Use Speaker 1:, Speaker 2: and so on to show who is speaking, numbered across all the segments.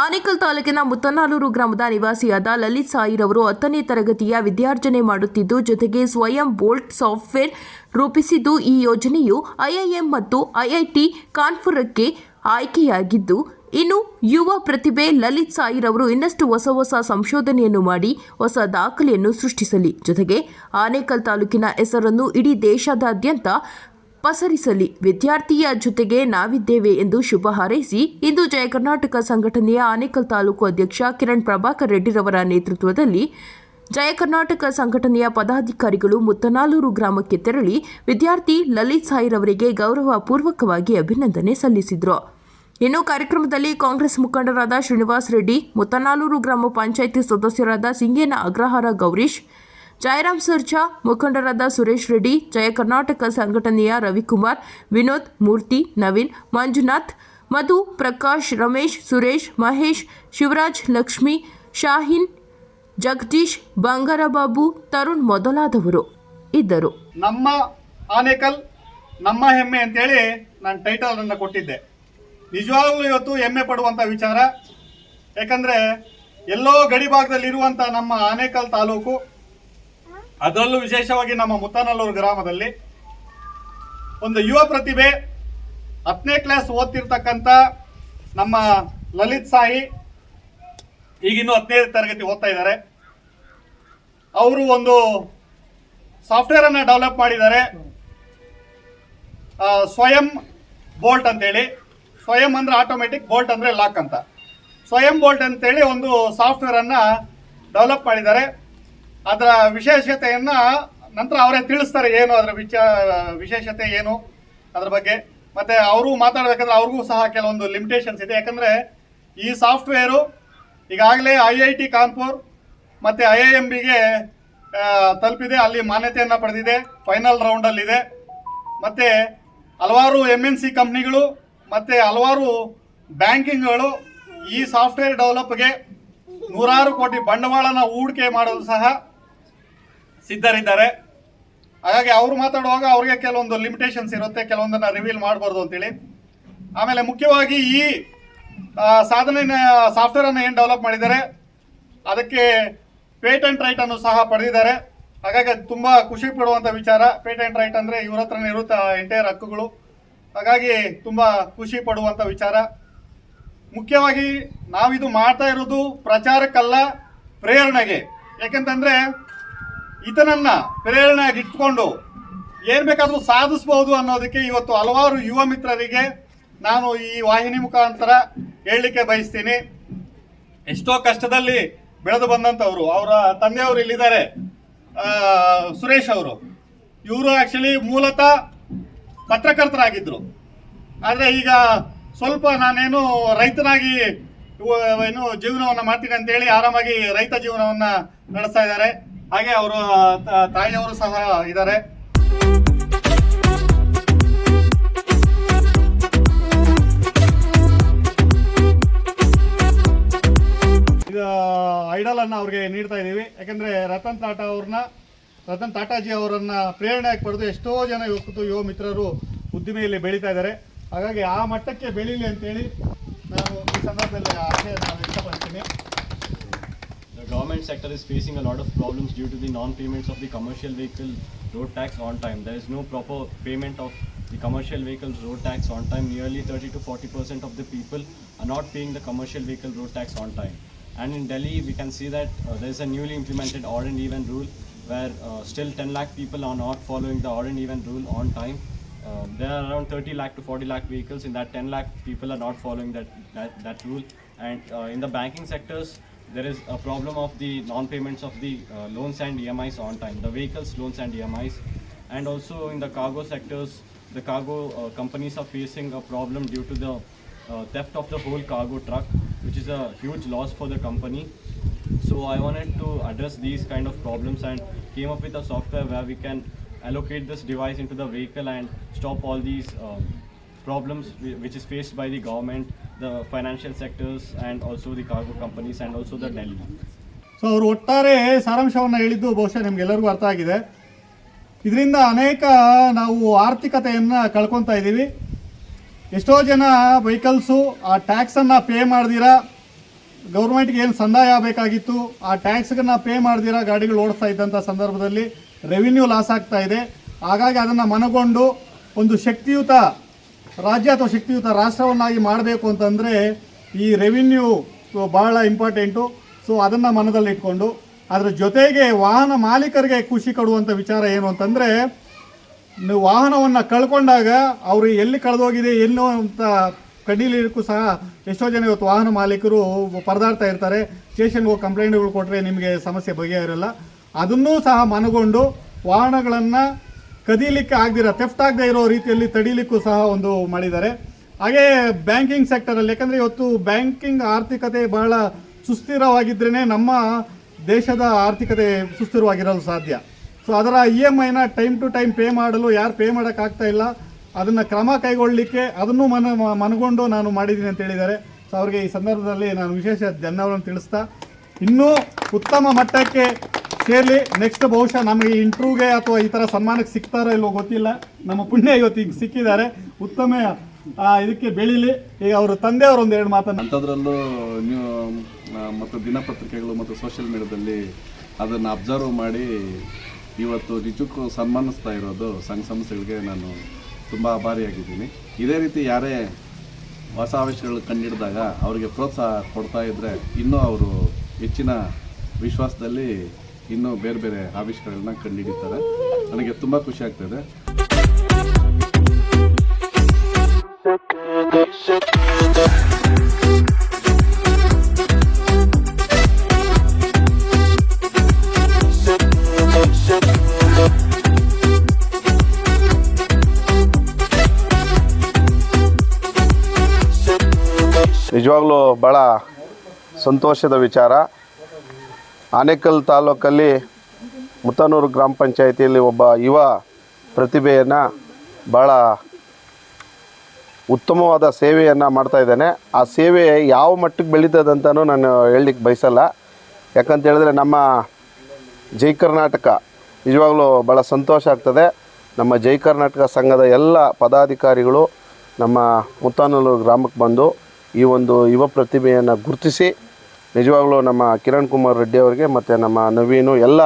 Speaker 1: ಆನೇಕಲ್ ತಾಲೂಕಿನ ಮುತ್ತನಾಲೂರು ಗ್ರಾಮದ ನಿವಾಸಿಯಾದ ಲಲಿತ್ ಸಾಯಿರವರು ಹತ್ತನೇ ತರಗತಿಯ ವಿದ್ಯಾರ್ಜನೆ ಮಾಡುತ್ತಿದ್ದು, ಜೊತೆಗೆ ಸ್ವಯಂ ಬೋಲ್ಟ್ ಸಾಫ್ಟ್ವೇರ್ ರೂಪಿಸಿದ್ದು, ಈ ಯೋಜನೆಯು ಐಐಎಂ ಮತ್ತು ಐಐಟಿ ಕಾನ್ಪುರಕ್ಕೆ ಆಯ್ಕೆಯಾಗಿದ್ದು, ಇನ್ನು ಯುವ ಪ್ರತಿಭೆ ಲಲಿತ್ ಸಾಯಿರವರು ಇನ್ನಷ್ಟು ಹೊಸ ಹೊಸ ಸಂಶೋಧನೆಯನ್ನು ಮಾಡಿ, ಹೊಸ ದಾಖಲೆಯನ್ನು ಸೃಷ್ಟಿಸಲಿ. ಜೊತೆಗೆ ಆನೇಕಲ್ ತಾಲೂಕಿನ ಹೆಸರನ್ನು ಇಡೀ ದೇಶದಾದ್ಯಂತ ಪಸರಿಸಲಿ. ವಿದ್ಯಾರ್ಥಿಯ ಜೊತೆಗೆ ನಾವಿದ್ದೇವೆ ಎಂದು ಶುಭ ಹಾರೈಸಿ, ಇಂದು ಜಯ ಕರ್ನಾಟಕ ಸಂಘಟನೆಯ ಆನೇಕಲ್ ತಾಲೂಕು ಅಧ್ಯಕ್ಷ ಕಿರಣ್ ಪ್ರಭಾಕರ್ ರೆಡ್ಡಿರವರ ನೇತೃತ್ವದಲ್ಲಿ ಜಯ ಕರ್ನಾಟಕ ಸಂಘಟನೆಯ ಪದಾಧಿಕಾರಿಗಳು ಮುತ್ತನಾಲೂರು ಗ್ರಾಮಕ್ಕೆ ತೆರಳಿ ವಿದ್ಯಾರ್ಥಿ ಲಲಿತ್ ಸಾಯಿರವರಿಗೆ ಗೌರವ ಪೂರ್ವಕವಾಗಿ ಅಭಿನಂದನೆ ಸಲ್ಲಿಸಿದರು. ಇನ್ನು ಕಾರ್ಯಕ್ರಮದಲ್ಲಿ ಕಾಂಗ್ರೆಸ್ ಮುಖಂಡರಾದ ಶ್ರೀನಿವಾಸ್ ರೆಡ್ಡಿ, ಮುತ್ತನಾಲೂರು ಗ್ರಾಮ ಪಂಚಾಯಿತಿ ಸದಸ್ಯರಾದ ಸಿಂಗೇನ ಅಗ್ರಹಾರ ಗೌರೀಶ್ ಜಯರಾಮ್ ಸರ್ಜಾ, ಮುಖಂಡರಾದ ಸುರೇಶ್ ರೆಡ್ಡಿ, ಜಯ ಕರ್ನಾಟಕ ಸಂಘಟನೆಯ ರವಿಕುಮಾರ್, ವಿನೋದ್ ಮೂರ್ತಿ, ನವೀನ್, ಮಂಜುನಾಥ್, ಮಧು, ಪ್ರಕಾಶ್, ರಮೇಶ್, ಸುರೇಶ್, ಮಹೇಶ್, ಶಿವರಾಜ್, ಲಕ್ಷ್ಮಿ, ಶಾಹೀನ್, ಜಗದೀಶ್, ಬಂಗಾರಬಾಬು, ತರುಣ್ ಮೊದಲಾದವರು ಇದ್ದರು.
Speaker 2: ನಮ್ಮ ಆನೇಕಲ್, ನಮ್ಮ ಹೆಮ್ಮೆ ಅಂತೇಳಿ ನಾನು ಟೈಟಲ್ ಅನ್ನು ಕೊಟ್ಟಿದ್ದೆ. ನಿಜವಾಗ್ಲೂ ಇವತ್ತು ಹೆಮ್ಮೆ ಪಡುವಂತ ವಿಚಾರ, ಯಾಕಂದ್ರೆ ಎಲ್ಲೋ ಗಡಿ ಭಾಗದಲ್ಲಿರುವಂತ ನಮ್ಮ ಆನೇಕಲ್ ತಾಲೂಕು ಅದರಲ್ಲೂ ವಿಶೇಷವಾಗಿ ನಮ್ಮ ಮುತ್ತನಲ್ಲೂರು ಗ್ರಾಮದಲ್ಲಿ ಒಂದು ಯುವ ಪ್ರತಿಭೆ, ಹತ್ತನೇ ಕ್ಲಾಸ್ ಓದ್ತಿರ್ತಕ್ಕಂಥ ನಮ್ಮ ಲಲಿತ್ ಸಾಯಿ ಈಗಿನ್ನೂ ಹತ್ತನೇ ತರಗತಿ ಓದ್ತಾ ಇದ್ದಾರೆ. ಅವರು ಒಂದು ಸಾಫ್ಟ್ವೇರ್ ಅನ್ನ ಡೆವಲಪ್ ಮಾಡಿದ್ದಾರೆ. ಸ್ವಯಂ ಬೋಲ್ಟ್ ಅಂತೇಳಿ. ಸ್ವಯಂ ಅಂದ್ರೆ ಆಟೋಮೆಟಿಕ್ ಬೋಲ್ಟ್ ಅಂದ್ರೆ ಲಾಕ್ ಅಂತ. ಸ್ವಯಂ ಬೋಲ್ಟ್ ಅಂತೇಳಿ ಒಂದು ಸಾಫ್ಟ್ವೇರ್ ಅನ್ನ ಡೆವಲಪ್ ಮಾಡಿದ್ದಾರೆ. ಅದರ ವಿಶೇಷತೆಯನ್ನ ನಂತರ ಅವರೇ ತಿಳಿಸ್ತಾರೆ ಏನು ಅದರ ವಿಚ, ವಿಶೇಷತೆ ಏನು ಅದ್ರ ಬಗ್ಗೆ. ಮತ್ತೆ ಅವರು ಮಾತಾಡಬೇಕಾದ್ರೆ ಅವ್ರಿಗೂ ಸಹ ಕೆಲವೊಂದು ಲಿಮಿಟೇಷನ್ಸ್ ಇದೆ. ಯಾಕಂದ್ರೆ ಈ ಸಾಫ್ಟ್ವೇರು ಈಗಾಗಲೇ ಐ ಐ ಟಿ ಕಾನ್ಪುರ್ ಮತ್ತೆ ಐ ಐ ಎಂ ಬಿಗೆ ತಲುಪಿದೆ. ಅಲ್ಲಿ ಮಾನ್ಯತೆಯನ್ನ ಪಡೆದಿದೆ. ಫೈನಲ್ ರೌಂಡ್ ಅಲ್ಲಿ ಇದೆ ಮತ್ತೆ ಹಲವಾರು ಎಂ ಎನ್ ಸಿ ಕಂಪ್ನಿಗಳು ಮತ್ತೆ ಹಲವಾರು ಬ್ಯಾಂಕಿಂಗ್ಗಳು ಈ ಸಾಫ್ಟ್ವೇರ್ ಡೆವಲಪ್ಗೆ ನೂರಾರು ಕೋಟಿ ಬಂಡವಾಳನ ಹೂಡಿಕೆ ಮಾಡಲು ಸಹ ಸಿದ್ಧರಿದ್ದಾರೆ. ಹಾಗಾಗಿ ಅವರು ಮಾತಾಡುವಾಗ ಅವ್ರಿಗೆ ಕೆಲವೊಂದು ಲಿಮಿಟೇಷನ್ಸ್ ಇರುತ್ತೆ, ಕೆಲವೊಂದನ್ನು ರಿವೀಲ್ ಮಾಡಬಾರ್ದು ಅಂತೇಳಿ. ಆಮೇಲೆ ಮುಖ್ಯವಾಗಿ ಈ ಸಾಫ್ಟ್ವೇರನ್ನು ಸಾಫ್ಟ್ವೇರ್ ಅನ್ನು ಏನು ಡೆವಲಪ್ ಮಾಡಿದ್ದಾರೆ, ಅದಕ್ಕೆ ಪೇಟೆಂಟ್ ರೈಟ್ ಅನ್ನು ಸಹ ಪಡೆದಿದ್ದಾರೆ. ಹಾಗಾಗಿ ಅದು ತುಂಬಾ ಖುಷಿ ಪಡುವಂಥ ವಿಚಾರ. ಪೇಟೆಂಟ್ ರೈಟ್ ಅಂದರೆ ಇವ್ರ ಹತ್ರನೇ ಇರುತ್ತೆ ಎಂಟೈರ್ ಹಕ್ಕುಗಳು. ಹಾಗಾಗಿ ತುಂಬ ಖುಷಿ ಪಡುವಂಥ ವಿಚಾರ. ಮುಖ್ಯವಾಗಿ ನಾವಿದು ಮಾಡ್ತಾ ಇರೋದು ಪ್ರಚಾರಕ್ಕಲ್ಲ, ಪ್ರೇರಣೆಗೆ. ಯಾಕಂತಂದ್ರೆ ಈತನನ್ನ ಪ್ರೇರಣೆಯಾಗಿ ಇಟ್ಕೊಂಡು ಏನ್ ಬೇಕಾದ್ರೂ ಸಾಧಿಸಬಹುದು ಅನ್ನೋದಕ್ಕೆ ಇವತ್ತು ಹಲವಾರು ಯುವ ಮಿತ್ರರಿಗೆ ನಾನು ಈ ವಾಹಿನಿ ಮುಖಾಂತರ ಹೇಳಲಿಕ್ಕೆ ಬಯಸ್ತೀನಿ. ಎಷ್ಟೋ ಕಷ್ಟದಲ್ಲಿ ಬೆಳೆದು ಬಂದಂತವ್ರು ಅವರ ತಂದೆಯವರು ಇಲ್ಲಿದ್ದಾರೆ. ಸುರೇಶ್ ಅವರು. ಇವರು ಆಕ್ಚುಲಿ ಮೂಲತಃ ಪತ್ರಕರ್ತರಾಗಿದ್ದರು ಆದರೆ ಈಗ ಸ್ವಲ್ಪ ನಾನೇನು ರೈತನಾಗಿ ಏನು ಜೀವನವನ್ನ ಮಾಡ್ತೀನಿ ಅಂತೇಳಿ ಆರಾಮಾಗಿ ರೈತ ಜೀವನವನ್ನ ನಡೆಸ್ತಾ ಇದ್ದಾರೆ. ಹಾಗೆ ಅವರು ತಾಯಿಯವರು ಸಹ ಇದ್ದಾರೆ. ಇದು ಐಡಲ್ ಅನ್ನ ಅವ್ರಿಗೆ ನೀಡ್ತಾ ಇದ್ದೀವಿ. ಯಾಕಂದ್ರೆ ರತನ್ ಟಾಟಾ ಅವ್ರನ್ನ, ರತನ್ ಟಾಟಾಜಿ ಅವರನ್ನ ಪ್ರೇರಣೆಯಾಗಿ ಪಡೆದು ಎಷ್ಟೋ ಜನ ಯುವಕರು ಯುವ ಮಿತ್ರರು ಉದ್ದಿಮೆಯಲ್ಲಿ ಬೆಳೀತಾ ಇದ್ದಾರೆ. ಹಾಗಾಗಿ ಆ ಮಟ್ಟಕ್ಕೆ ಬೆಳೀಲಿ ಅಂತೇಳಿ ನಾನು ಈ ಸಂದರ್ಭದಲ್ಲಿ ಆಶೆಯನ್ನು ವ್ಯಕ್ತಪಡಿಸ್ತೀನಿ.
Speaker 3: The government sector is facing a lot of problems due to the non-payments of the commercial vehicle road tax on time. There is no proper payment of the commercial vehicle road tax on time. Nearly 30 to 40 percent of the people are not paying the commercial vehicle road tax on time. And in Delhi, we can see that uh, there is a newly implemented odd and even rule where uh, still 10 lakh people are not following the odd and even rule on time. Uh, there are around 30 lakh to 40 lakh vehicles. In that 10 lakh people are not following that that, that rule. And uh, in the banking sectors, there is a problem of the non-payments of the uh, loans and EMIs on time, the vehicles, loans and EMIs. And also in the cargo sectors, the cargo uh, companies are facing a problem due to the uh, theft of the whole cargo truck, which is a huge loss for the company. So I wanted to address these kind of problems and came up with a software where we can allocate this device into the vehicle and stop all these uh, problems whi- which is faced by the government, the financial sectors and also the cargo companies and also the Delhi.
Speaker 2: So ಅವರು ಒಟ್ಟಾರೆ ಸಾರಾಂಶವನ್ನು ಹೇಳಿದ್ದು ಬಹುಶಃ ನಿಮ್ಗೆಲ್ಲರಿಗೂ ಅರ್ಥ ಆಗಿದೆ. ಇದರಿಂದ ಅನೇಕ ನಾವು ಆರ್ಥಿಕತೆಯನ್ನು ಕಳ್ಕೊತಾ ಇದ್ದೀವಿ. ಎಷ್ಟೋ ಜನ ವೆಹಿಕಲ್ಸು ಆ ಟ್ಯಾಕ್ಸನ್ನು ಪೇ ಮಾಡಿದಿರಾ. ಗೌರ್ಮೆಂಟ್ಗೆ ಏನು ಸಂದಾಯ ಆಗಬೇಕಾಗಿತ್ತು ಆ ಟ್ಯಾಕ್ಸ್ಗಳನ್ನ ಪೇ ಮಾಡ್ದಿರ ಗಾಡಿಗಳು ಓಡಿಸ್ತಾ ಇದ್ದಂಥ ಸಂದರ್ಭದಲ್ಲಿ ರೆವಿನ್ಯೂ ಲಾಸ್ ಆಗ್ತಾ ಇದೆ. ಹಾಗಾಗಿ ಅದನ್ನು ಮನಗೊಂಡು ಒಂದು ಶಕ್ತಿಯುತ ರಾಜ್ಯ ಅಥವಾ ಶಕ್ತಿಯುತ ರಾಷ್ಟ್ರವನ್ನಾಗಿ ಮಾಡಬೇಕು ಅಂತಂದರೆ ಈ ರೆವಿನ್ಯೂ ಬಹಳ ಇಂಪಾರ್ಟೆಂಟು ಸೊ ಅದನ್ನು ಮನದಲ್ಲಿ ಇಟ್ಕೊಂಡು, ಅದರ ಜೊತೆಗೆ ವಾಹನ ಮಾಲೀಕರಿಗೆ ಖುಷಿ ಕೊಡುವಂಥ ವಿಚಾರ ಏನು ಅಂತಂದರೆ, ನೀವು ವಾಹನವನ್ನು ಕಳ್ಕೊಂಡಾಗ ಅವರು ಎಲ್ಲಿ ಕಳೆದೋಗಿದೆ, ಎಲ್ಲೋ ಅಂತ ಕಡೀಲಿಕ್ಕೂ ಸಹ ಎಷ್ಟೋ ಜನ ಇವತ್ತು ವಾಹನ ಮಾಲೀಕರು ಪರದಾಡ್ತಾ ಇರ್ತಾರೆ. ಸ್ಟೇಷನ್ಗೆ ಹೋಗಿ ಕಂಪ್ಲೇಂಟ್ಗಳು ಕೊಟ್ಟರೆ ನಿಮಗೆ ಸಮಸ್ಯೆ ಬಗೆಹರಿಲ್ಲ ಅದನ್ನೂ ಸಹ ಮನಗೊಂಡು ವಾಹನಗಳನ್ನು ಕದೀಲಿಕ್ಕೆ ಆಗದಿರ ಥೆಫ್ಟ್ ಆಗದೆ ಇರೋ ರೀತಿಯಲ್ಲಿ ತಡೀಲಿಕ್ಕೂ ಸಹ ಒಂದು ಮಾಡಿದ್ದಾರೆ. ಹಾಗೆ ಬ್ಯಾಂಕಿಂಗ್ ಸೆಕ್ಟರಲ್ಲಿ ಯಾಕಂದರೆ ಇವತ್ತು ಬ್ಯಾಂಕಿಂಗ್ ಆರ್ಥಿಕತೆ ಬಹಳ ಸುಸ್ಥಿರವಾಗಿದ್ರೇ ನಮ್ಮ ದೇಶದ ಆರ್ಥಿಕತೆ ಸುಸ್ಥಿರವಾಗಿರಲು ಸಾಧ್ಯ. ಸೊ ಅದರ ಇ ಎಂ ಐನ ಟೈಮ್ ಟು ಟೈಮ್ ಪೇ ಮಾಡಲು ಯಾರು ಪೇ ಮಾಡೋಕ್ಕಾಗ್ತಾ ಇಲ್ಲ. ಅದನ್ನು ಕ್ರಮ ಕೈಗೊಳ್ಳಲಿಕ್ಕೆ ಅದನ್ನು ಮನ, ಮನಗೊಂಡು ನಾನು ಮಾಡಿದ್ದೀನಿ ಅಂತ ಹೇಳಿದ್ದಾರೆ. ಸೊ ಅವರಿಗೆ ಈ ಸಂದರ್ಭದಲ್ಲಿ ನಾನು ವಿಶೇಷ ಧನ್ಯವಾದವನ್ನು ತಿಳಿಸ್ತಾ, ಇನ್ನೂ ಉತ್ತಮ ಮಟ್ಟಕ್ಕೆ ಸೇರಲಿ ನೆಕ್ಸ್ಟ್ ಬಹುಶಃ ನಮಗೆ ಇಂಟ್ರೂವ್ಗೆ ಅಥವಾ ಈ ಥರ ಸನ್ಮಾನಕ್ಕೆ ಸಿಗ್ತಾರೋ ಇಲ್ವೋ ಗೊತ್ತಿಲ್ಲ. ನಮ್ಮ ಪುಣ್ಯ ಇವತ್ತು ಈಗ ಸಿಕ್ಕಿದ್ದಾರೆ. ಉತ್ತಮ ಇದಕ್ಕೆ ಬೆಳೀಲಿ. ಈಗ ಅವರು ತಂದೆಯವರು ಒಂದು ಎರಡು ಮಾತನ್ನು
Speaker 4: ಅಂಥದ್ರಲ್ಲೂ ನೀವು ಮತ್ತು ದಿನಪತ್ರಿಕೆಗಳು ಮತ್ತು ಸೋಷಿಯಲ್ ಮೀಡಿಯಾದಲ್ಲಿ ಅದನ್ನು ಅಬ್ಸರ್ವ್ ಮಾಡಿ ಇವತ್ತು ನಿಜಕ್ಕೂ ಸನ್ಮಾನಿಸ್ತಾ ಇರೋದು ಸಂಘ ಸಂಸ್ಥೆಗಳಿಗೆ ನಾನು ತುಂಬ ಆಭಾರಿಯಾಗಿದ್ದೀನಿ. ಇದೇ ರೀತಿ ಯಾರೇ ಹೊಸ ಆವಿಷ್ಕಾರಗಳು ಕಂಡಿಡಿದಾಗ ಅವರಿಗೆ ಪ್ರೋತ್ಸಾಹ ಕೊಡ್ತಾ ಇದ್ದರೆ ಇನ್ನೂ ಅವರು ಹೆಚ್ಚಿನ ವಿಶ್ವಾಸದಲ್ಲಿ ಇನ್ನೂ ಬೇರೆ ಬೇರೆ ಆವಿಷ್ಕಾರಗಳನ್ನ ಕಂಡುಹಿಡಿತಾರೆ. ನನಗೆ ತುಂಬ ಖುಷಿ ಆಗ್ತಾಯಿದೆ
Speaker 5: ನಿಜವಾಗ್ಲೂ ಭಾಳ ಸಂತೋಷದ ವಿಚಾರ. ಆನೇಕಲ್ ತಾಲೂಕಲ್ಲಿ ಮುತ್ತನೂರು ಗ್ರಾಮ ಪಂಚಾಯಿತಿಯಲ್ಲಿ ಒಬ್ಬ ಯುವ ಪ್ರತಿಭೆಯನ್ನು ಭಾಳ ಉತ್ತಮವಾದ ಸೇವೆಯನ್ನು ಮಾಡ್ತಾ ಇದ್ದಾನೆ. ಆ ಸೇವೆ ಯಾವ ಮಟ್ಟಕ್ಕೆ ಬೆಳೀತದಂತನೂ ನಾನು ಹೇಳಲಿಕ್ಕೆ ಬಯಸಲ್ಲ. ಯಾಕಂತ ಹೇಳಿದ್ರೆ ನಮ್ಮ ಜೈ ಕರ್ನಾಟಕ ನಿಜವಾಗಲೂ ಭಾಳ ಸಂತೋಷ ಆಗ್ತದೆ. ನಮ್ಮ ಜೈ ಕರ್ನಾಟಕ ಸಂಘದ ಎಲ್ಲ ಪದಾಧಿಕಾರಿಗಳು ನಮ್ಮ ಮುತ್ತಾನೂರು ಗ್ರಾಮಕ್ಕೆ ಬಂದು ಈ ಒಂದು ಯುವ ಪ್ರತಿಭೆಯನ್ನು ಗುರುತಿಸಿ ನಿಜವಾಗ್ಲೂ ನಮ್ಮ ಕಿರಣ್ ಕುಮಾರ್ ರೆಡ್ಡಿ ಅವರಿಗೆ ಮತ್ತು ನಮ್ಮ ನವೀನು, ಎಲ್ಲ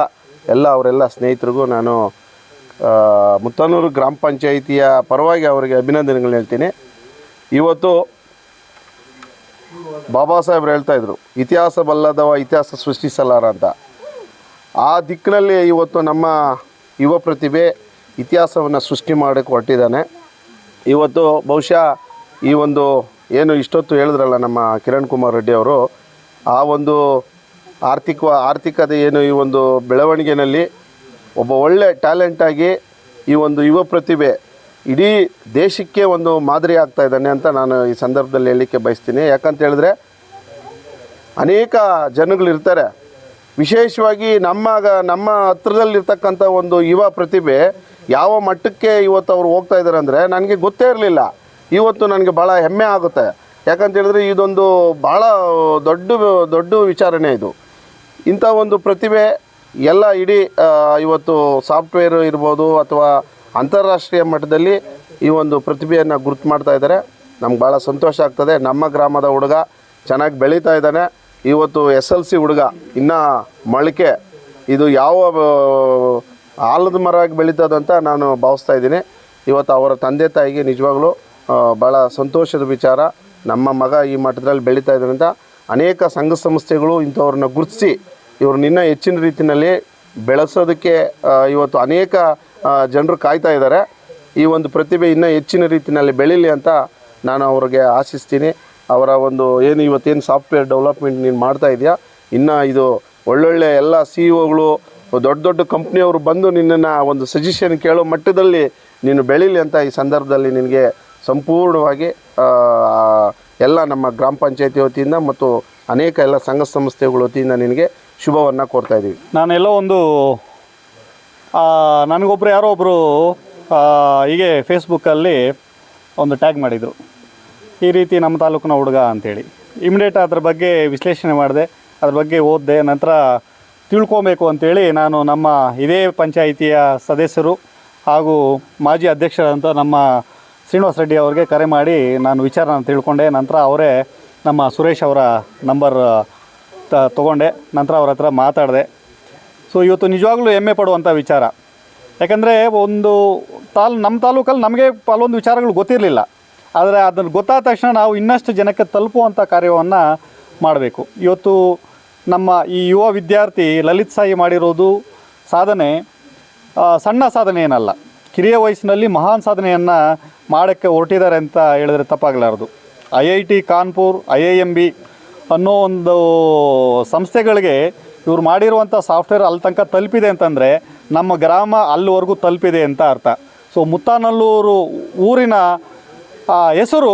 Speaker 5: ಎಲ್ಲ ಅವರೆಲ್ಲ ಸ್ನೇಹಿತರಿಗೂ ನಾನು ಮುತ್ತನೂರು ಗ್ರಾಮ ಪಂಚಾಯಿತಿಯ ಪರವಾಗಿ ಅವರಿಗೆ ಅಭಿನಂದನೆಗಳು ಹೇಳ್ತೀನಿ. ಇವತ್ತು ಬಾಬಾ ಸಾಹೇಬ್ರು ಹೇಳ್ತಾಯಿದ್ರು ಇತಿಹಾಸ ಬಲ್ಲದವ ಇತಿಹಾಸ ಸೃಷ್ಟಿಸಲಾರ ಅಂತ. ಆ ದಿಕ್ಕಿನಲ್ಲಿ ಇವತ್ತು ನಮ್ಮ ಯುವ ಪ್ರತಿಭೆ ಇತಿಹಾಸವನ್ನು ಸೃಷ್ಟಿ ಮಾಡೋಕ್ಕೆ ಹೊರಟಿದ್ದಾನೆ. ಇವತ್ತು ಬಹುಶಃ ಈ ಒಂದು ಏನು ಇಷ್ಟೊತ್ತು ಹೇಳಿದ್ರಲ್ಲ ನಮ್ಮ ಕಿರಣ್ ಕುಮಾರ್ ರೆಡ್ಡಿ ಅವರು ಆ ಒಂದು ಆರ್ಥಿಕ, ಆರ್ಥಿಕತೆ ಏನು ಈ ಒಂದು ಬೆಳವಣಿಗೆಯಲ್ಲಿ ಒಬ್ಬ ಒಳ್ಳೆ ಟ್ಯಾಲೆಂಟಾಗಿ ಈ ಒಂದು ಯುವ ಪ್ರತಿಭೆ ಇಡೀ ದೇಶಕ್ಕೆ ಒಂದು ಮಾದರಿ ಆಗ್ತಾ ಇದ್ದಾನೆ ಅಂತ ನಾನು ಈ ಸಂದರ್ಭದಲ್ಲಿ ಹೇಳಲಿಕ್ಕೆ ಬಯಸ್ತೀನಿ. ಯಾಕಂತ ಹೇಳಿದ್ರೆ ಅನೇಕ ಜನಗಳಿರ್ತಾರೆ ವಿಶೇಷವಾಗಿ ನಮ್ಮ ನಮ್ಮ ಹತ್ರದಲ್ಲಿರ್ತಕ್ಕಂಥ ಒಂದು ಯುವ ಪ್ರತಿಭೆ ಯಾವ ಮಟ್ಟಕ್ಕೆ ಇವತ್ತು ಅವ್ರು ಹೋಗ್ತಾ ಇದ್ದಾರೆ ಅಂದರೆ ನನಗೆ ಗೊತ್ತೇ ಇರಲಿಲ್ಲ. ಇವತ್ತು ನನಗೆ ಭಾಳ ಹೆಮ್ಮೆ ಆಗುತ್ತೆ. ಯಾಕಂತ ಹೇಳಿದ್ರೆ ಇದೊಂದು ಭಾಳ ದೊಡ್ಡ ದೊಡ್ಡ ವಿಚಾರಣೆ ಇದು. ಇಂಥ ಒಂದು ಪ್ರತಿಭೆ ಎಲ್ಲ ಇಡೀ ಇವತ್ತು ಸಾಫ್ಟ್ವೇರ್ ಇರ್ಬೋದು ಅಥವಾ ಅಂತಾರಾಷ್ಟ್ರೀಯ ಮಟ್ಟದಲ್ಲಿ ಈ ಒಂದು ಪ್ರತಿಭೆಯನ್ನು ಗುರುತು ಮಾಡ್ತಾ ಇದ್ದಾರೆ. ನಮ್ಗೆ ಭಾಳ ಸಂತೋಷ ಆಗ್ತದೆ. ನಮ್ಮ ಗ್ರಾಮದ ಹುಡುಗ ಚೆನ್ನಾಗಿ ಬೆಳೀತಾ ಇದ್ದಾನೆ. ಇವತ್ತು ಎಸ್ ಎಲ್ ಸಿ ಹುಡುಗ, ಇನ್ನೂ ಮೊಳಕೆ, ಇದು ಯಾವ ಆಲದ ಮರ ಆಗಿ ಬೆಳೀತದಂತ ನಾನು ಭಾವಿಸ್ತಾ ಇದ್ದೀನಿ. ಇವತ್ತು ಅವರ ತಂದೆ ತಾಯಿಗೆ ನಿಜವಾಗ್ಲೂ ಭಾಳ ಸಂತೋಷದ ವಿಚಾರ. ನಮ್ಮ ಮಗ ಈ ಮಟ್ಟದಲ್ಲಿ ಬೆಳೀತಾ ಇದ್ದಾರಂತ ಅನೇಕ ಸಂಘ ಸಂಸ್ಥೆಗಳು ಇಂಥವ್ರನ್ನ ಗುರುತಿಸಿ ಇವ್ರನ್ನ ಇನ್ನೂ ಹೆಚ್ಚಿನ ರೀತಿಯಲ್ಲಿ ಬೆಳೆಸೋದಕ್ಕೆ ಇವತ್ತು ಅನೇಕ ಜನರು ಕಾಯ್ತಾ ಇದ್ದಾರೆ. ಈ ಒಂದು ಪ್ರತಿಭೆ ಇನ್ನೂ ಹೆಚ್ಚಿನ ರೀತಿಯಲ್ಲಿ ಬೆಳೀಲಿ ಅಂತ ನಾನು ಅವ್ರಿಗೆ ಆಶಿಸ್ತೀನಿ. ಅವರ ಒಂದು ಏನು ಇವತ್ತೇನು ಸಾಫ್ಟ್ವೇರ್ ಡೆವಲಪ್ಮೆಂಟ್ ನೀನು ಮಾಡ್ತಾ ಇದೆಯಾ? ಇನ್ನು ಇದು ಒಳ್ಳೊಳ್ಳೆ ಎಲ್ಲ ಸಿ ಇಒಗಳು ದೊಡ್ಡ ದೊಡ್ಡ ಕಂಪ್ನಿಯವರು ಬಂದು ನಿನ್ನನ್ನು ಒಂದು ಸಜೆಷನ್ ಕೇಳೋ ಮಟ್ಟದಲ್ಲಿ ನೀನು ಬೆಳೀಲಿ ಅಂತ ಈ ಸಂದರ್ಭದಲ್ಲಿ ನಿನಗೆ ಸಂಪೂರ್ಣವಾಗಿ ಎಲ್ಲ ನಮ್ಮ ಗ್ರಾಮ ಪಂಚಾಯತಿ ವತಿಯಿಂದ ಮತ್ತು ಅನೇಕ ಎಲ್ಲ ಸಂಘ ಸಂಸ್ಥೆಗಳ ವತಿಯಿಂದ ನಿನಗೆ ಶುಭವನ್ನು ಕೋರ್ತಾ ಇದ್ದೀವಿ.
Speaker 6: ನಾನೆಲ್ಲೋ ಒಂದು ನನಗೊಬ್ಬರು ಯಾರೋ ಒಬ್ಬರು ಹೀಗೆ ಫೇಸ್ಬುಕ್ಕಲ್ಲಿ ಒಂದು ಟ್ಯಾಗ್ ಮಾಡಿದರು. ಈ ರೀತಿ ನಮ್ಮ ತಾಲೂಕಿನ ಹುಡುಗ ಅಂಥೇಳಿ ಇಮಿಡಿಯೇಟ್ ಅದ್ರ ಬಗ್ಗೆ ವಿಶ್ಲೇಷಣೆ ಮಾಡಿದೆ, ಅದ್ರ ಬಗ್ಗೆ ಓದಿದೆ, ನಂತರ ತಿಳ್ಕೊಬೇಕು ಅಂತೇಳಿ ನಾನು ನಮ್ಮ ಇದೇ ಪಂಚಾಯಿತಿಯ ಸದಸ್ಯರು ಹಾಗೂ ಮಾಜಿ ಅಧ್ಯಕ್ಷರಾದಂಥ ನಮ್ಮ ಶ್ರೀನಿವಾಸ ರೆಡ್ಡಿ ಅವ್ರಿಗೆ ಕರೆ ಮಾಡಿ ನಾನು ವಿಚಾರನ ತಿಳ್ಕೊಂಡೆ. ನಂತರ ಅವರೇ
Speaker 2: ನಮ್ಮ ಸುರೇಶ್ ಅವರ ನಂಬರ್ ತ, ತೊಗೊಂಡೆ. ನಂತರ ಅವ್ರ ಹತ್ರ ಮಾತಾಡಿದೆ. ಸೊ ಇವತ್ತು ನಿಜವಾಗ್ಲೂ ಹೆಮ್ಮೆ ಪಡುವಂಥ ವಿಚಾರ. ಯಾಕಂದರೆ ಒಂದು ತಾಲ್ ನಮ್ಮ ತಾಲೂಕಲ್ಲಿ ನಮಗೆ ಕೆಲವೊಂದು ವಿಚಾರಗಳು ಗೊತ್ತಿರಲಿಲ್ಲ. ಆದರೆ ಅದನ್ನು ಗೊತ್ತಾದ ತಕ್ಷಣ ನಾವು ಇನ್ನಷ್ಟು ಜನಕ್ಕೆ ತಲುಪುವಂಥ ಕಾರ್ಯವನ್ನು ಮಾಡಬೇಕು. ಇವತ್ತು ನಮ್ಮ ಈ ಯುವ ವಿದ್ಯಾರ್ಥಿ ಲಲಿತ್ ಸಾಯಿ ಮಾಡಿರೋದು ಸಾಧನೆ ಸಣ್ಣ ಸಾಧನೆ ಏನಲ್ಲ. ಕಿರಿಯ ವಯಸ್ಸಿನಲ್ಲಿ ಮಹಾನ್ ಸಾಧನೆಯನ್ನು ಮಾಡೋಕ್ಕೆ ಹೊರಟಿದ್ದಾರೆ ಅಂತ ಹೇಳಿದ್ರೆ ತಪ್ಪಾಗಲಾರದು. I I T Kanpur I I M B ಅನ್ನೋ ಒಂದು ಸಂಸ್ಥೆಗಳಿಗೆ ಇವ್ರು ಮಾಡಿರುವಂಥ ಸಾಫ್ಟ್ವೇರ್ ಅಲ್ಲಿ ತನಕ ತಲುಪಿದೆ ಅಂತಂದರೆ ನಮ್ಮ ಗ್ರಾಮ ಅಲ್ಲಿವರೆಗೂ ತಲುಪಿದೆ ಅಂತ ಅರ್ಥ. ಸೊ ಮುತ್ತಾನಲ್ಲೂರು ಊರಿನ ಹೆಸರು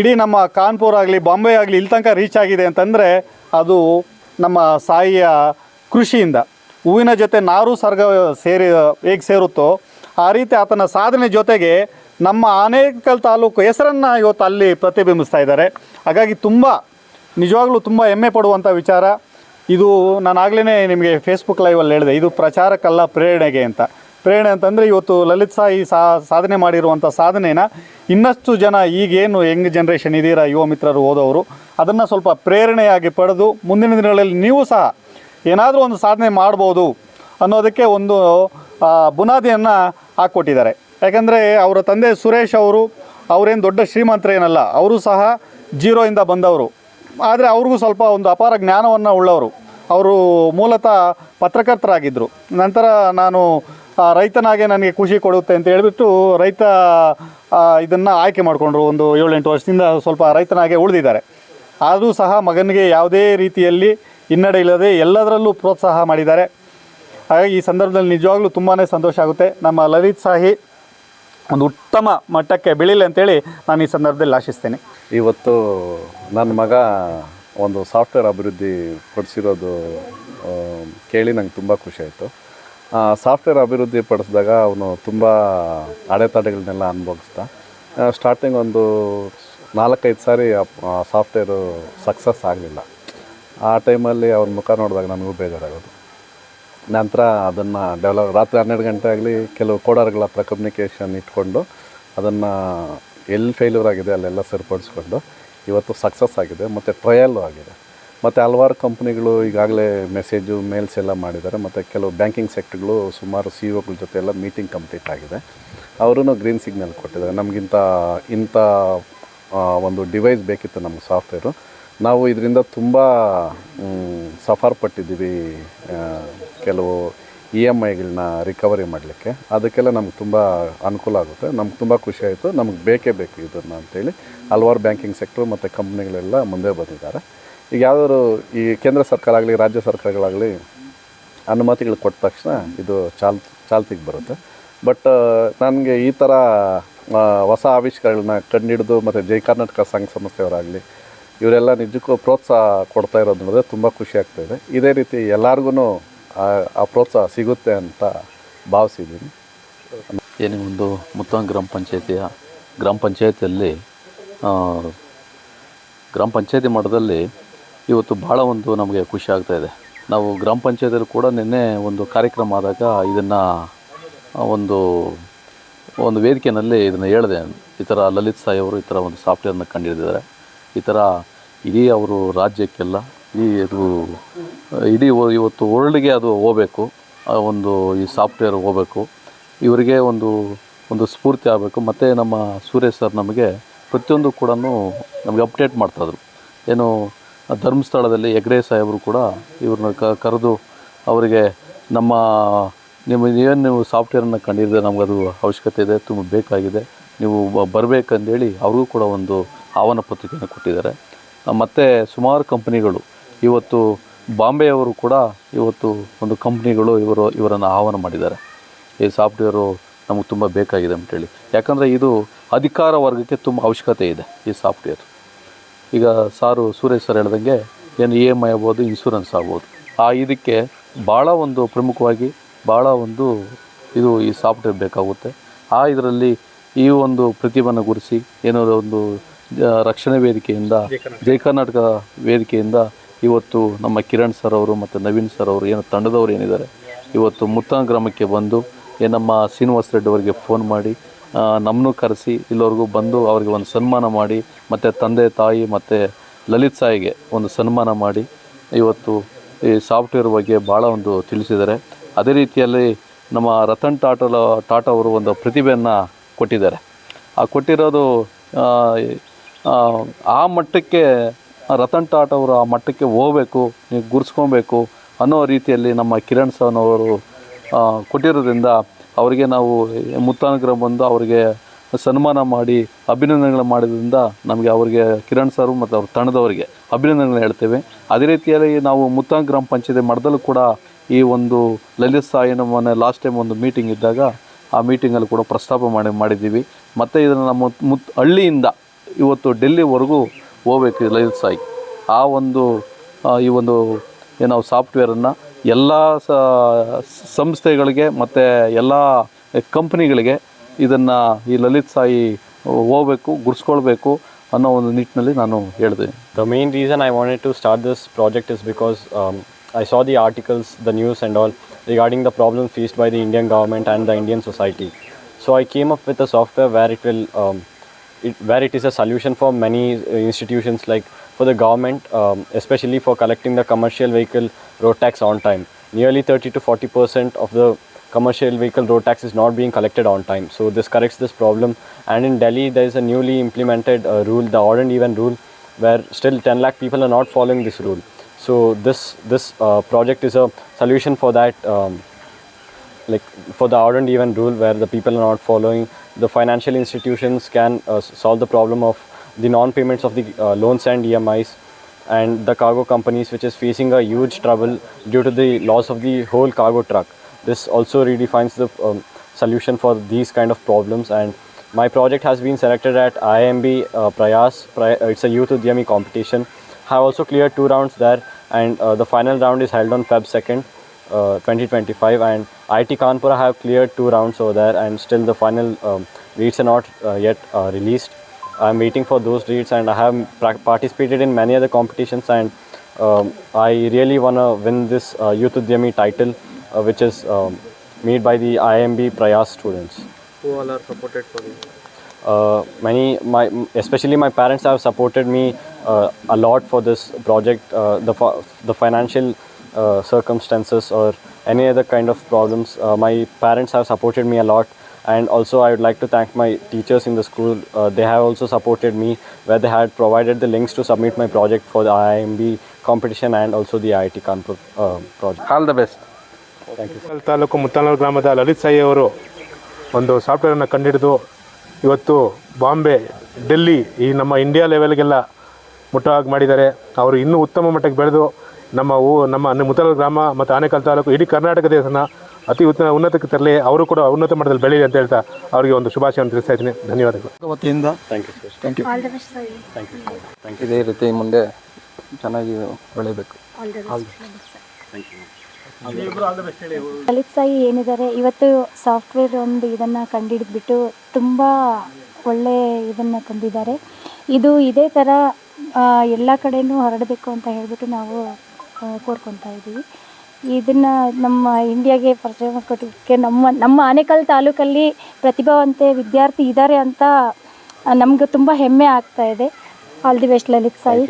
Speaker 2: ಇಡೀ ನಮ್ಮ ಕಾನ್ಪುರ್ ಆಗಲಿ, ಬಾಂಬೆ ಆಗಲಿ ಇಲ್ಲಿ ತನಕ ರೀಚ್ ಆಗಿದೆ ಅಂತಂದರೆ ಅದು ನಮ್ಮ ಸಾಯಿಯ ಕೃಷಿಯಿಂದ. ಹೂವಿನ ಜೊತೆ ನಾರು, ಸರ್ಗ ಸೇರಿ ಹೇಗೆ ಸೇರುತ್ತೋ ಆ ರೀತಿ ಆತನ ಸಾಧನೆ ಜೊತೆಗೆ ನಮ್ಮ ಆನೇಕಲ್ ತಾಲೂಕು ಹೆಸರನ್ನು ಇವತ್ತು ಅಲ್ಲಿ ಪ್ರತಿಬಿಂಬಿಸ್ತಾ ಇದ್ದಾರೆ. ಹಾಗಾಗಿ ತುಂಬ, ನಿಜವಾಗ್ಲೂ ತುಂಬ ಹೆಮ್ಮೆ ಪಡುವಂಥ ವಿಚಾರ. ಇದು ನಾನು ಆಗಲೇ ನಿಮಗೆ ಫೇಸ್ಬುಕ್ ಲೈವಲ್ಲಿ ಹೇಳಿದೆ, ಇದು ಪ್ರಚಾರಕ್ಕಲ್ಲ ಪ್ರೇರಣೆಗೆ ಅಂತ. ಪ್ರೇರಣೆ ಅಂತಂದರೆ ಇವತ್ತು ಲಲಿತ್ ಸಾಯಿ ಸಾಧನೆ ಮಾಡಿರುವಂಥ ಸಾಧನೆನ ಇನ್ನಷ್ಟು ಜನ ಈಗೇನು ಯಂಗ್ ಜನ್ರೇಷನ್ ಇದ್ದೀರಾ ಯುವ ಮಿತ್ರರು ಓದೋರು ಅದನ್ನು ಸ್ವಲ್ಪ ಪ್ರೇರಣೆಯಾಗಿ ಪಡೆದು ಮುಂದಿನ ದಿನಗಳಲ್ಲಿ ನೀವು ಸಹ ಏನಾದರೂ ಒಂದು ಸಾಧನೆ ಮಾಡ್ಬೋದು ಅನ್ನೋದಕ್ಕೆ ಒಂದು ಬುನಾದಿಯನ್ನು ಹಾಕ್ಕೊಟ್ಟಿದ್ದಾರೆ. ಯಾಕಂದರೆ ಅವರ ತಂದೆ ಸುರೇಶ್ ಅವರು, ಅವರೇನು ದೊಡ್ಡ ಶ್ರೀಮಂತರೇನಲ್ಲ ಅವರು ಸಹ ಜೀರೋಯಿಂದ ಬಂದವರು. ಆದರೆ ಅವ್ರಿಗೂ ಸ್ವಲ್ಪ ಒಂದು ಅಪಾರ ಜ್ಞಾನವನ್ನು ಉಳ್ಳವರು. ಅವರು ಮೂಲತಃ ಪತ್ರಕರ್ತರಾಗಿದ್ದರು ನಂತರ ನಾನು ರೈತನಾಗೆ ನನಗೆ ಖುಷಿ ಕೊಡುತ್ತೆ ಅಂತ ಹೇಳಿಬಿಟ್ಟು ರೈತ ಇದನ್ನು ಆಯ್ಕೆ ಮಾಡಿಕೊಂಡ್ರು ಒಂದು ಏಳೆಂಟು ವರ್ಷದಿಂದ ಸ್ವಲ್ಪ ರೈತನಾಗೆ ಉಳಿದಿದ್ದಾರೆ. ಆದರೂ ಸಹ ಮಗನಿಗೆ ಯಾವುದೇ ರೀತಿಯಲ್ಲಿ ಹಿನ್ನಡೆ ಇಲ್ಲದೆ ಎಲ್ಲದರಲ್ಲೂ ಪ್ರೋತ್ಸಾಹ ಮಾಡಿದ್ದಾರೆ. ಹಾಗಾಗಿ ಈ ಸಂದರ್ಭದಲ್ಲಿ ನಿಜವಾಗ್ಲೂ ತುಂಬಾ ಸಂತೋಷ ಆಗುತ್ತೆ. ನಮ್ಮ ಲಲಿತ್ ಸಾಹಿ ಒಂದು ಉತ್ತಮ ಮಟ್ಟಕ್ಕೆ ಬೆಳೀಲಿ ಅಂತೇಳಿ ನಾನು ಈ ಸಂದರ್ಭದಲ್ಲಿ ಆಶಿಸ್ತೇನೆ.
Speaker 4: ಇವತ್ತು ನನ್ನ ಮಗ ಒಂದು ಸಾಫ್ಟ್ವೇರ್ ಅಭಿವೃದ್ಧಿ ಪಡಿಸಿರೋದು ಕೇಳಿ ನಂಗೆ ತುಂಬ ಖುಷಿ ಆಯಿತು. ಸಾಫ್ಟ್ವೇರ್ ಅಭಿವೃದ್ಧಿ ಪಡಿಸಿದಾಗ ಅವನು ತುಂಬ ಅಡೆತಡೆಗಳನ್ನೆಲ್ಲ ಅನುಭವಿಸ್ತಾ ಸ್ಟಾರ್ಟಿಂಗ್ ಒಂದು ನಾಲ್ಕೈದು ಸಾರಿ ಸಾಫ್ಟ್ವೇರು ಸಕ್ಸಸ್ ಆಗಲಿಲ್ಲ. ಆ ಟೈಮಲ್ಲಿ ಅವ್ನ ಮುಖ ನೋಡಿದಾಗ ನನಗೂ ಬೇಜಾರಾಗೋದು. ನಂತರ ಅದನ್ನು ಡೆವಲಪ್ ರಾತ್ರಿ ಹನ್ನೆರಡು ಗಂಟೆ ಆಗಲಿ ಕೆಲವು ಕೋಡರ್ಗಳ ಹತ್ರ ಕಮ್ಯುನಿಕೇಷನ್ ಇಟ್ಕೊಂಡು ಅದನ್ನು ಎಲ್ಲಿ ಫೇಲ್ಯೂರ್ ಆಗಿದೆ ಅಲ್ಲೆಲ್ಲ ಸರಿಪಡಿಸ್ಕೊಂಡು ಇವತ್ತು ಸಕ್ಸಸ್ ಆಗಿದೆ, ಮತ್ತು ಟ್ರಯಲ್ಲು ಆಗಿದೆ. ಮತ್ತು ಹಲವಾರು ಕಂಪ್ನಿಗಳು ಈಗಾಗಲೇ ಮೆಸೇಜು ಮೇಲ್ಸ್ ಎಲ್ಲ ಮಾಡಿದ್ದಾರೆ. ಮತ್ತು ಕೆಲವು ಬ್ಯಾಂಕಿಂಗ್ ಸೆಕ್ಟ್ರ್ಗಳು ಸುಮಾರು ಸಿ ಒಗಳ ಜೊತೆ ಎಲ್ಲ ಮೀಟಿಂಗ್ ಕಂಪ್ಲೀಟ್ ಆಗಿದೆ. ಅವರೂ ಗ್ರೀನ್ ಸಿಗ್ನಲ್ ಕೊಟ್ಟಿದ್ದಾರೆ. ನಮಗಿಂತ ಇಂಥ ಒಂದು ಡಿವೈಸ್ ಬೇಕಿತ್ತು ನಮ್ಮ ಸಾಫ್ಟ್ವೇರು ನಾವು ಇದರಿಂದ ತುಂಬ ಸಫರ್ ಪಟ್ಟಿದ್ದೀವಿ ಕೆಲವು ಇ ಎಂ ಐಗಳನ್ನ ರಿಕವರಿ ಮಾಡಲಿಕ್ಕೆ. ಅದಕ್ಕೆಲ್ಲ ನಮ್ಗೆ ತುಂಬ ಅನುಕೂಲ ಆಗುತ್ತೆ. ನಮ್ಗೆ ತುಂಬ ಖುಷಿ ಆಯಿತು. ನಮ್ಗೆ ಬೇಕೇ ಬೇಕು ಇದನ್ನು ಅಂತೇಳಿ. ಹಲವಾರು ಬ್ಯಾಂಕಿಂಗ್ ಸೆಕ್ಟ್ರು ಮತ್ತು ಕಂಪ್ನಿಗಳೆಲ್ಲ ಮುಂದೆ ಬಂದಿದ್ದಾರೆ. ಈಗ ಯಾವ್ದಾದ್ರು ಈ ಕೇಂದ್ರ ಸರ್ಕಾರ ಆಗಲಿ ರಾಜ್ಯ ಸರ್ಕಾರಗಳಾಗಲಿ ಅನುಮತಿಗಳು ಕೊಟ್ಟ ತಕ್ಷಣ ಇದು ಚಾಲ್, ಚಾಲ್ತಿಗೆ ಬರುತ್ತೆ. ಬಟ್ ನನಗೆ ಈ ಥರ ಹೊಸ ಆವಿಷ್ಕಾರಗಳನ್ನ ಕಂಡುಹಿಡಿದು ಮತ್ತು ಜೈ ಕರ್ನಾಟಕ ಸಂಘ ಸಂಸ್ಥೆಯವರಾಗಲಿ ಇವರೆಲ್ಲ ನಿಜಕ್ಕೂ ಪ್ರೋತ್ಸಾಹ ಕೊಡ್ತಾ ಇರೋದು ನೋಡಿದ್ರೆ ತುಂಬ ಖುಷಿ ಆಗ್ತಾಯಿದೆ ಇದೇ. ರೀತಿ ಎಲ್ಲರಿಗೂ ಆ ಪ್ರೋತ್ಸಾಹ ಸಿಗುತ್ತೆ ಅಂತ ಭಾವಿಸಿದ್ದೀನಿ.
Speaker 7: ಏನು ಒಂದು ಮುತ್ತಂ ಗ್ರಾಮ ಪಂಚಾಯತಿಯ, ಗ್ರಾಮ ಪಂಚಾಯತಿಯಲ್ಲಿ ಗ್ರಾಮ ಪಂಚಾಯತಿ ಮಟ್ಟದಲ್ಲಿ ಇವತ್ತು ಭಾಳ ಒಂದು ನಮಗೆ ಖುಷಿ ಆಗ್ತಾಯಿದೆ ನಾವು ಗ್ರಾಮ ಪಂಚಾಯತಿಯಲ್ಲಿ ಕೂಡ ನಿನ್ನೆ ಒಂದು ಕಾರ್ಯಕ್ರಮ ಆದಾಗ ಇದನ್ನು ಒಂದು ಒಂದು ವೇದಿಕೆಯಲ್ಲಿ ಇದನ್ನು ಹೇಳಿದೆ. ಈ ಥರ ಲಲಿತ್ ಸಾಯಿ ಅವರು ಈ ಥರ ಒಂದು ಸಾಫ್ಟ್ವೇರನ್ನು ಕಂಡುಹಿಡಿದಿದ್ದಾರೆ. ಈ ಥರ ಇಡೀ ಅವರು ರಾಜ್ಯಕ್ಕೆಲ್ಲ ಈ ಇದು ಇಡೀ ಇವತ್ತು ವರ್ಲ್ಡ್ಗೆ ಅದು ಹೋಗಬೇಕು ಒಂದು ಈ ಸಾಫ್ಟ್ವೇರ್ ಹೋಗಬೇಕು. ಇವರಿಗೆ ಒಂದು ಒಂದು ಸ್ಫೂರ್ತಿ ಆಗಬೇಕು. ಮತ್ತು ನಮ್ಮ ಸುರೇಶ್ ಸರ್ ನಮಗೆ ಪ್ರತಿಯೊಂದು ಕೂಡ ನಮಗೆ ಅಪ್ಡೇಟ್ ಮಾಡ್ತಾಯಿದ್ರು ಏನು ಧರ್ಮಸ್ಥಳದಲ್ಲಿ ಹೆಗ್ಡೆ ಸಾಹೇಬರು ಕೂಡ ಇವ್ರನ್ನ ಕರೆದು ಅವರಿಗೆ ನಮ್ಮ ನಿಮ್ಮ ಏನು ನೀವು ಸಾಫ್ಟ್ವೇರನ್ನು ಕಂಡಿದ್ದರೆ ನಮಗದು ಅವಶ್ಯಕತೆ ಇದೆ, ತುಂಬ ಬೇಕಾಗಿದೆ, ನೀವು ಬರ್ಬೇಕಂದೇಳಿ ಅವ್ರಿಗೂ ಕೂಡ ಒಂದು ಆಹ್ವಾನ ಪತ್ರಿಕೆಯನ್ನು ಕೊಟ್ಟಿದ್ದಾರೆ. ಮತ್ತು ಸುಮಾರು ಕಂಪ್ನಿಗಳು, ಇವತ್ತು ಬಾಂಬೆಯವರು ಕೂಡ ಇವತ್ತು ಒಂದು ಕಂಪ್ನಿಗಳು ಇವರು, ಇವರನ್ನು ಆಹ್ವಾನ ಮಾಡಿದ್ದಾರೆ. ಈ ಸಾಫ್ಟ್ವೇರು ನಮಗೆ ತುಂಬ ಬೇಕಾಗಿದೆ ಅಂತೇಳಿ ಯಾಕಂದರೆ ಇದು ಅಧಿಕಾರ ವರ್ಗಕ್ಕೆ ತುಂಬ ಅವಶ್ಯಕತೆ ಇದೆ ಈ ಸಾಫ್ಟ್ವೇರ್. ಈಗ ಸಾರು ಸುರೇಶ್ ಸರ್ ಹೇಳ್ದಂಗೆ ಏನು ಇ ಎಂ ಐ ಆಗ್ಬೋದು ಇನ್ಶೂರೆನ್ಸ್ ಆಗ್ಬೋದು. ಆ ಇದಕ್ಕೆ ಭಾಳ ಒಂದು ಪ್ರಮುಖವಾಗಿ ಭಾಳ ಒಂದು ಇದು ಈ ಸಾಫ್ಟ್ವೇರ್ ಬೇಕಾಗುತ್ತೆ. ಆ ಇದರಲ್ಲಿ ಈ ಒಂದು ಪ್ರತಿಭೆಯನ್ನು ಗುರಿಸಿ ಏನಾದರೂ ಒಂದು ರಕ್ಷಣೆ ವೇದಿಕೆಯಿಂದ ಜೈ ಕರ್ನಾಟಕ ವೇದಿಕೆಯಿಂದ ಇವತ್ತು ನಮ್ಮ ಕಿರಣ್ ಸರ್ ಅವರು ಮತ್ತು ನವೀನ್ ಸರ್ ಅವರು ಏನು ತಂಡದವರು ಏನಿದ್ದಾರೆ ಇವತ್ತು ಮುತ್ತಾನ ಗ್ರಾಮಕ್ಕೆ ಬಂದು ನಮ್ಮ ಶ್ರೀನಿವಾಸ ರೆಡ್ಡಿ ಅವರಿಗೆ ಫೋನ್ ಮಾಡಿ ನಮ್ಮನ್ನು ಕರೆಸಿ ಇಲ್ಲಿವರೆಗೂ ಬಂದು ಅವರಿಗೆ ಒಂದು ಸನ್ಮಾನ ಮಾಡಿ ಮತ್ತು ತಂದೆ ತಾಯಿ ಮತ್ತು ಲಲಿತ್ ಸಾಯಿಗೆ ಒಂದು ಸನ್ಮಾನ ಮಾಡಿ ಇವತ್ತು ಈ ಸಾಫ್ಟ್ವೇರ್ ಬಗ್ಗೆ ಭಾಳ ಒಂದು ತಿಳಿಸಿದ್ದಾರೆ. ಅದೇ ರೀತಿಯಲ್ಲಿ ನಮ್ಮ ರತನ್ ಟಾಟಾ ಟಾಟಾ ಅವರು ಒಂದು ಪ್ರತಿಭೆಯನ್ನು ಕೊಟ್ಟಿದ್ದಾರೆ. ಆ ಕೊಟ್ಟಿರೋದು ಆ, ಮಟ್ಟಕ್ಕೆ ರತನ್ ಟಾಟಾ ಅವರು ಆ ಮಟ್ಟಕ್ಕೆ ಹೋಗಬೇಕು ನೀವು ಗುರ್ಸ್ಕೊಬೇಕು ಅನ್ನೋ ರೀತಿಯಲ್ಲಿ ನಮ್ಮ ಕಿರಣ್ ಸವನ್ ಅವರು ಕೊಟ್ಟಿರೋದ್ರಿಂದ ಅವರಿಗೆ ನಾವು ಮುತ್ತಾನುಗ್ರಹ ಬಂದು ಅವರಿಗೆ ಸನ್ಮಾನ ಮಾಡಿ ಅಭಿನಂದನೆಗಳು ಮಾಡಿದ್ರಿಂದ ನಮಗೆ ಅವರಿಗೆ ಕಿರಣ್ ಸರ್ ಮತ್ತು ಅವ್ರ ತಂಡದವರಿಗೆ ಅಭಿನಂದನೆಗಳು ಹೇಳ್ತೇವೆ. ಅದೇ ರೀತಿಯಲ್ಲಿ ನಾವು ಮುತ್ತಾನ ಗ್ರಾಮ ಪಂಚಾಯತಿ ಮಠದಲ್ಲೂ ಕೂಡ ಈ ಒಂದು ಲಲಿತ್ ಸಾಯಿನ ಮೊನ್ನೆ ಲಾಸ್ಟ್ ಟೈಮ್ ಒಂದು ಮೀಟಿಂಗ್ ಇದ್ದಾಗ ಆ ಮೀಟಿಂಗಲ್ಲಿ ಕೂಡ ಪ್ರಸ್ತಾಪ ಮಾಡಿ ಮಾಡಿದ್ದೀವಿ. ಮತ್ತು ಇದನ್ನು ನಮ್ಮ ಮುತ್ ಹಳ್ಳಿಯಿಂದ ಇವತ್ತು ಡೆಲ್ಲಿವರೆಗೂ ಹೋಗ್ಬೇಕು ಲೈನ್ಸ್ ಆಗಿ ಆ ಒಂದು ಈ ಒಂದು, ಏನು ಸಾಫ್ಟ್ವೇರನ್ನು ಎಲ್ಲ ಸಂಸ್ಥೆಗಳಿಗೆ ಮತ್ತು ಎಲ್ಲ ಕಂಪ್ನಿಗಳಿಗೆ ಇದನ್ನು ಈ ಲಲಿತ್ ಸಾಯಿ ಹೋಗಬೇಕು, ಗುರ್ಸ್ಕೊಳ್ಬೇಕು ಅನ್ನೋ ಒಂದು ನಿಟ್ಟಿನಲ್ಲಿ ನಾನು ಹೇಳಿದೆ.
Speaker 3: The main reason I wanted to start this project is because I saw the articles the news and all regarding the problem faced by the Indian government and the Indian society so I came up with a software where it will it, where it is a solution for many uh, institutions, like for the government, um, especially for collecting the commercial vehicle road tax on time. Nearly 30 to 40 percent of the commercial vehicle road tax is not being collected on time. So this corrects this problem. And in Delhi, there is a newly implemented uh, rule, the odd and even rule, where still 10 lakh people are not following this rule. So this this uh, project is a solution for that. Um, like for the odd and even rule where the people are not following the financial institutions can uh, solve the problem of the non-payments of the uh, loans and emis and the cargo companies which is facing a huge trouble due to the loss of the whole cargo truck this also redefines the um, solution for these kind of problems and my project has been selected at IMB uh, Prayas. Uh, it's a youth Udyami competition. I have also cleared two rounds there, and uh, the final round is held on Feb 2nd, uh, 2025. And IT Kanpur have cleared two rounds over there, and still the final um, dates are not uh, yet uh, released. I'm waiting for those dates, and I have participated in many other competitions, and um, I really wanna win this uh, Youth Udyami title, uh, which is um, made by the IMB Prayas students.
Speaker 6: Who all are supported for you?
Speaker 3: uh, many my especially my parents have supported me uh, a lot for this project uh, the the financial circumstances or any other kind of problems uh, my parents have supported me a lot and also i would like to thank my teachers in the school uh, they have also supported me where they had provided the links to submit my project for the IIMB competition and also the IIT Kanpur uh, project
Speaker 7: all the best best
Speaker 8: Muttal taluk Muttanur ಗ್ರಾಮದ ಲಲಿತ್ ಸಾಯಿ ಅವರು ಒಂದು ಸಾಫ್ಟ್ವೇರನ್ನು ಕಂಡುಹಿಡಿದು ಇವತ್ತು ಬಾಂಬೆ ಡೆಲ್ಲಿ ಈ ನಮ್ಮ India ಲೆವೆಲ್ಗೆಲ್ಲ ಮುಟ್ಟವಾಗಿ ಮಾಡಿದ್ದಾರೆ ಅವರು ಇನ್ನೂ ಉತ್ತಮ ಮಟ್ಟಕ್ಕೆ ಬೆಳೆದು ನಮ್ಮ ಊ ನಮ್ಮ ಮುತ್ತಲ ಗ್ರಾಮ ಮತ್ತು ಆನೇಕಲ್ ತಾಲೂಕು ಇಡೀ ಕರ್ನಾಟಕ ದೇಶನ ಅತಿ ಉತ್ತಮ ಉನ್ನತಕ್ಕೆ ತರಲಿ ಅವರು ಕೂಡ ಉನ್ನತ ಮಟ್ಟದಲ್ಲಿ ಬೆಳೀಲಿ ಅಂತ ಹೇಳ್ತಾ ಅವರಿಗೆ ಒಂದು ಶುಭಾಶಯವನ್ನು ತಿಳಿಸ್ತಾ ಇದ್ದೀನಿ. ಧನ್ಯವಾದಗಳು.
Speaker 9: ವತಿಯಿಂದ. ಥ್ಯಾಂಕ್ ಯು ಇದೇ ರೀತಿ ಮುಂದೆ ಚೆನ್ನಾಗಿ ಬೆಳಿಬೇಕು.
Speaker 10: ಲಲಿತ್ ಸಾಯಿ ಏನಿದ್ದಾರೆ ಇವತ್ತು ಸಾಫ್ಟ್ವೇರ್ ಒಂದು ಇದನ್ನು ಕಂಡುಹಿಡಿದ್ಬಿಟ್ಟು ತುಂಬ ಒಳ್ಳೆ ಇದನ್ನು ತಂದಿದ್ದಾರೆ. ಇದು ಇದೇ ಥರ ಎಲ್ಲ ಕಡೆಯೂ ಹರಡಬೇಕು ಅಂತ ಹೇಳಿಬಿಟ್ಟು ನಾವು ಕೋರ್ಕೊತಾ ಇದ್ದೀವಿ. ಇದನ್ನು ನಮ್ಮ ಇಂಡಿಯಾಗೆ ಪರಿಚಯ ಮಾಡಿಕೊಟ್ಟಿದ್ದಕ್ಕೆ ನಮ್ಮ ನಮ್ಮ ಆನೇಕಲ್ ತಾಲೂಕಲ್ಲಿ ಪ್ರತಿಭಾವಂತೆ ವಿದ್ಯಾರ್ಥಿ ಇದ್ದಾರೆ ಅಂತ ನಮ್ಗೆ ತುಂಬ ಹೆಮ್ಮೆ ಆಗ್ತಾ ಇದೆ. All the best Lalith Sai.